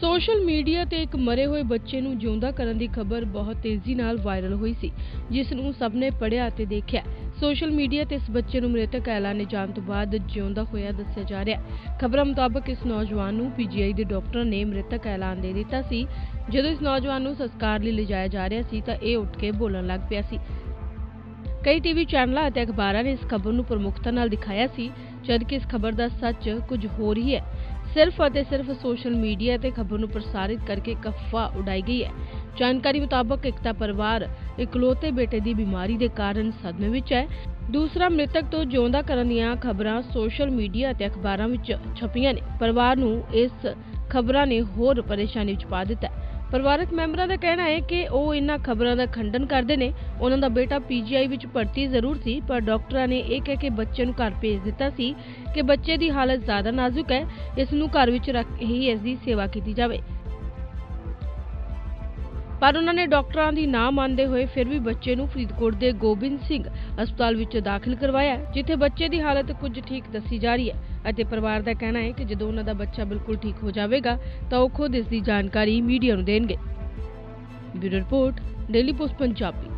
Social media ਤੇ ਇੱਕ ਮਰੇ ਹੋਏ ਬੱਚੇ ਨੂੰ ਜਿਉਂਦਾ ਕਰਨ ਦੀ ਖਬਰ ਬਹੁਤ ਤੇਜ਼ੀ ਨਾਲ ਵਾਇਰਲ ਹੋਈ ਸੀ, ਜਿਸ ਨੂੰ ਸਭ ਨੇ ਪੜ੍ਹਿਆ ਅਤੇ ਦੇਖਿਆ। ਸੋਸ਼ਲ ਮੀਡੀਆ ਤੇ ਇਸ ਬੱਚੇ ਨੂੰ ਮ੍ਰਿਤਕ ਐਲਾਨੇ ਜਾਣ ਤੋਂ ਬਾਅਦ ਜਿਉਂਦਾ ਹੋਇਆ ਦੱਸਿਆ ਜਾ ਰਿਹਾ ਖਬਰਾਂ ਮੁਤਾਬਕ ਇਸ ਨੌਜਵਾਨ ਨੂੰ ਪੀਜੀਆਈ ਦੇ ਡਾਕਟਰਾਂ ਨੇ ਮ੍ਰਿਤਕ ਐਲਾਨ ਦੇ ਦਿੱਤਾ ਸੀ। ਜਦੋਂ ਇਸ ਨੌਜਵਾਨ ਨੂੰ ਸੰਸਕਾਰ ਲਈ ਲਿਜਾਇਆ ਜਾ ਰਿਹਾ ਸੀ ਤਾਂ ਇਹ ਉੱਠ ਕੇ ਬੋਲਣ ਲੱਗ ਪਿਆ ਸੀ। ਕਈ ਟੀਵੀ ਚੈਨਲਾਂ ਅਤੇ ਅਖਬਾਰਾਂ ਨੇ ਇਸ ਖਬਰ ਨੂੰ ਪ੍ਰਮੁੱਖਤਾ ਨਾਲ ਦਿਖਾਇਆ ਸੀ, ਜਦਕਿ ਇਸ ਖਬਰ ਦਾ ਸੱਚ ਕੁਝ ਹੋਰ ਹੀ ਹੈ। ਸਿਰਫ ਅਤੇ ਸਿਰਫ ਸੋਸ਼ਲ ਮੀਡੀਆ ਤੇ ਖਬਰ ਨੂੰ ਪ੍ਰਸਾਰਿਤ ਕਰਕੇ ਇੱਕ ਅਫਵਾਹ ਉਡਾਈ ਗਈ ਹੈ। ਜਾਣਕਾਰੀ ਮੁਤਾਬਕ ਇੱਕ ਤਾਂ ਪਰਿਵਾਰ ਇਕਲੌਤੇ ਬੇਟੇ ਦੀ ਬਿਮਾਰੀ ਦੇ ਕਾਰਨ ਸਦਮੇ ਵਿੱਚ ਹੈ। ਦੂਸਰਾ, ਮ੍ਰਿਤਕ ਤੋਂ ਜਿਉਂਦਾ ਕਰਨ ਦੀਆਂ ਖਬਰਾਂ ਸੋਸ਼ਲ ਮੀਡੀਆ ਅਤੇ ਅਖਬਾਰਾਂ ਵਿੱਚ ਛਪੀਆਂ ਨੇ। ਪਰਿਵਾਰ ਨੂੰ ਇਸ ਖਬਰਾਂ ਨੇ ਹੋਰ ਪਰੇਸ਼ਾਨੀ ਵਿੱਚ ਪਾ ਦਿੱਤਾ ਪਰਿਵਾਰਕ ਮੈਂਬਰਾਂ ਦਾ ਕਹਿਣਾ ਹੈ ਕਿ ਉਹ ਇਹਨਾਂ ਖਬਰਾਂ ਦਾ ਖੰਡਨ ਕਰਦੇ ਨੇ। ਉਹਨਾਂ ਦਾ ਬੇਟਾ ਪੀਜੀਆਈ ਵਿੱਚ ਭਰਤੀ ਜ਼ਰੂਰ ਸੀ, ਪਰ ਡਾਕਟਰਾਂ ਨੇ ਇਹ ਕਹਿ ਕੇ ਬੱਚੇ ਨੂੰ ਘਰ ਭੇਜ ਦਿੱਤਾ ਸੀ ਕਿ ਬੱਚੇ ਦੀ ਹਾਲਤ ਜ਼ਿਆਦਾ ਨਾਜ਼ੁਕ ਹੈ। ਇਸ ਨੂੰ ਘਰ ਵਿੱਚ ਰੱਖ ਹੀ ਇਸ ਦੀ ਸੇਵਾ ਕੀਤੀ ਜਾਵੇ। ਪਰ ਉਹਨਾਂ ਨੇ ਡਾਕਟਰਾਂ ਦੀ ਨਾ ਮੰਨਦੇ ਹੋਏ ਫਿਰ ਵੀ ਬੱਚੇ ਨੂੰ ਫਰੀਦਕੋਟ ਦੇ ਗੋਬਿੰਦ ਸਿੰਘ ਹਸਪਤਾਲ ਵਿੱਚ ਦਾਖਲ ਕਰਵਾਇਆ ਜਿੱਥੇ ਬੱਚੇ ਦੀ ਹਾਲਤ ਕੁਝ ਠੀਕ ਦੱਸੀ ਜਾ ਰਹੀ ਹੈ ਅਤੇ ਪਰਿਵਾਰ ਦਾ ਕਹਿਣਾ ਹੈ ਕਿ ਜਦੋਂ ਉਹਨਾਂ ਦਾ ਬੱਚਾ ਬਿਲਕੁਲ ਠੀਕ ਹੋ ਜਾਵੇਗਾ, ਤਾਂ ਉਹ ਖੁਦ ਇਸ ਦੀ ਜਾਣਕਾਰੀ ਮੀਡੀਆ ਨੂੰ ਦੇਣਗੇ। Bureau report, daily post, Punjabi.